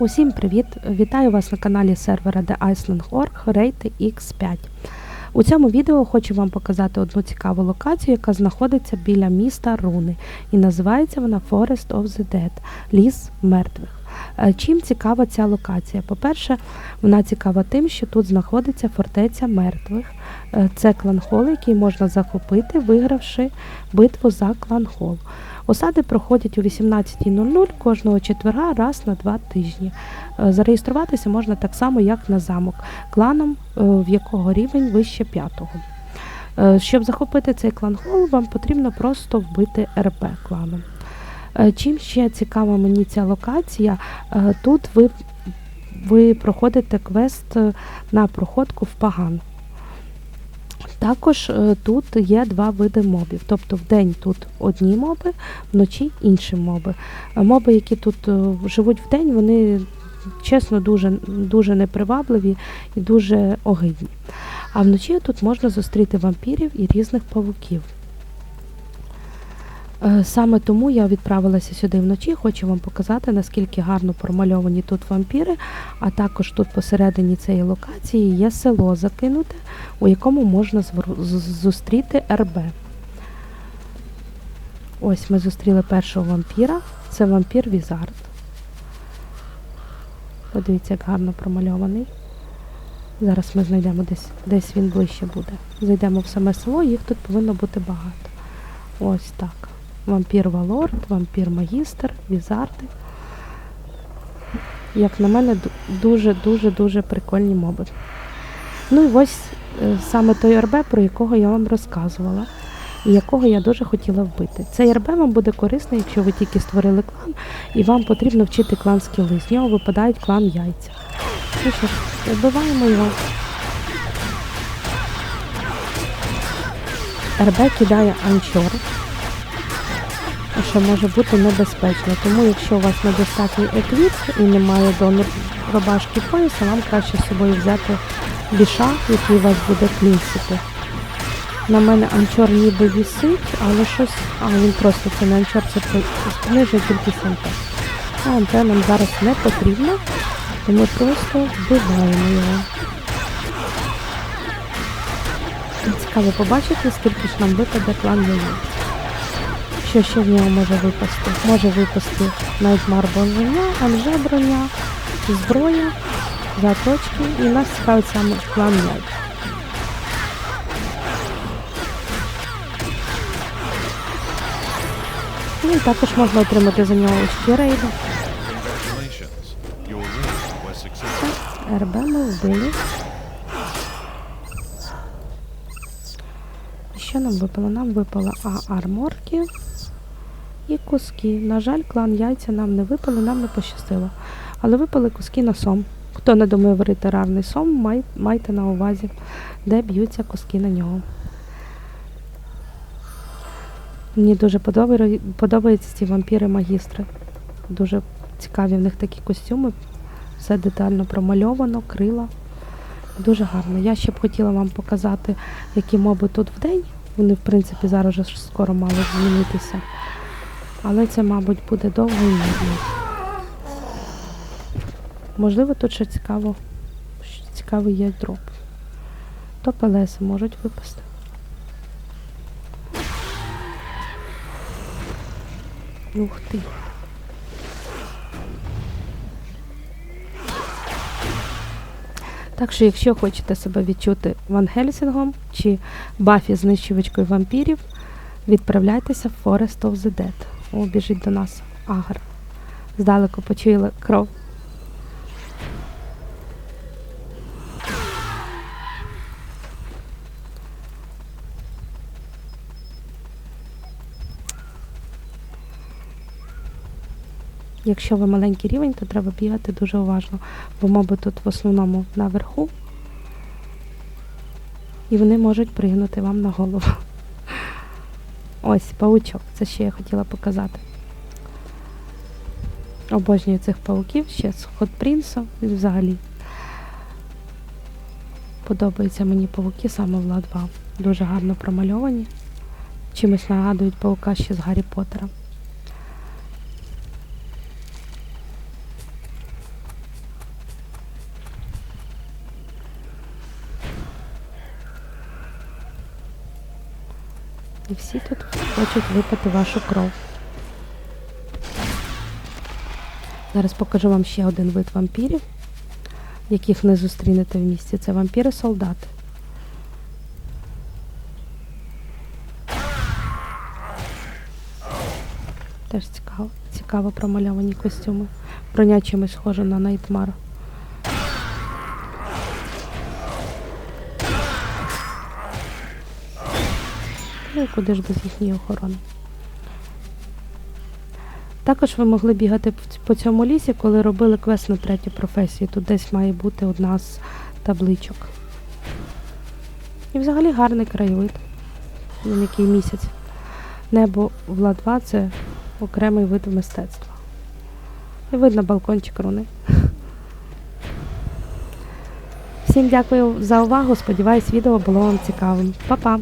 Усім привіт! Вітаю вас на каналі сервера The Iceland.org Rate X5. У цьому відео хочу вам показати одну цікаву локацію, яка знаходиться біля міста Руни, і називається вона Forest of the Dead Ліс мертвих. Е, Чим цікава ця локація? По-перше, вона цікава тим, що тут знаходиться фортеця мертвих. Е, Це клан-хол, який можна захопити, вигравши битву за клан-хол. Осади проходять о 18.00 кожного четверга раз на два тижні. Е, Зареєструватися можна так само, як на замок, кланом, в якого рівень вище п'ятого. Щоб захопити цей клан-хол, вам потрібно просто вбити РП кланом. Е, Чим ще цікава мені ця локація, е, тут ви, ви проходите квест е, на проходку в паган. Також тут є два види мобів. Тобто в день тут одні моби, вночі інші моби. Моби, які тут живуть в день, вони чесно дуже, дуже непривабливі і дуже огидні. А вночі тут можна зустріти вампірів і різних павуків. Е, Саме тому я відправилася сюди вночі, хочу вам показати, наскільки гарно промальовані тут вампіри, а також тут посередині цієї локації є село закинуте, у якому можна зустріти РБ. Ось ми зустріли першого вампіра, це вампір Візард. Подивіться, як гарно промальований. Зараз ми знайдемо десь, десь він ближче буде. Зайдемо в саме село, їх тут повинно бути багато. Ось так. Вампір Валорд, вампір Магістр, Візарди. Як на мене, дуже-дуже-дуже прикольні моби. Ну і ось е, саме той РБ, про якого я вам розказувала, і якого я дуже хотіла вбити. Цей РБ вам буде корисний, якщо ви тільки створили клан, і вам потрібно вчити клан скіли. З нього випадають клан яйця. Ну що ж, вбиваємо його. РБ кидає анчор що може бути небезпечно. Тому якщо у вас недостатній еквіп і немає донор рубашки пояса, вам краще з собою взяти біша, який вас буде клінсити. На мене анчор ніби вісить, але щось... А, він просто це не анчор, це знижує кількість МП. А МП нам зараз не потрібно, тому просто вбиваємо його. Цікаво побачити, скільки ж нам випаде план яєць. Що ще в нього може випасти? Може випасти Найтмар броня, Анже броня, зброя, заточки і нас цікавить саме план яйць. Ну і також можна отримати за нього ще рейди. РБ ми вбили. Що нам випало? Нам випало А арморки і куски. На жаль, клан яйця нам не випали, нам не пощастило. Але випали куски на сом. Хто не думає варити рарний сом, май, майте на увазі, де б'ються куски на нього. Мені дуже подобаються ці вампіри-магістри. Дуже цікаві в них такі костюми. Все детально промальовано, крила. Дуже гарно. Я ще б хотіла вам показати, які моби тут в день. Вони, в принципі, зараз вже скоро мали змінитися. Але це, мабуть, буде довго і нудно. Можливо, тут ще цікаво, що цікавий є дроп. То пелеси можуть випасти. Ух ти. Так що, якщо хочете себе відчути Ван Хельсінгом чи Бафі знищувачкою вампірів, відправляйтеся в Forest of the Dead. О, біжить до нас Агар. Здалеку почули кров. Якщо ви маленький рівень, то треба бігати дуже уважно, бо моби тут в основному наверху, і вони можуть пригнути вам на голову. Ось, паучок, це ще я хотіла показати. Обожнюю цих пауків ще з Хотпрінсом і взагалі. Подобаються мені павуки саме в 2. Дуже гарно промальовані. Чимось нагадують паука ще з Гаррі Поттера. І всі тут хочуть випити вашу кров. Зараз покажу вам ще один вид вампірів, яких не зустрінете в місті. Це вампіри-солдати. Теж цікаво, цікаво промальовані костюми. Броня схожа на Найтмара. І куди ж без їхньої охорони. Також ви могли бігати по цьому лісі, коли робили квест на третю професію. Тут десь має бути одна з табличок. І взагалі гарний краєвид. Він який місяць. Небо в Ла-2 це окремий вид мистецтва. І видно балкончик руни. Всім дякую за увагу. Сподіваюсь, відео було вам цікавим. Па-па!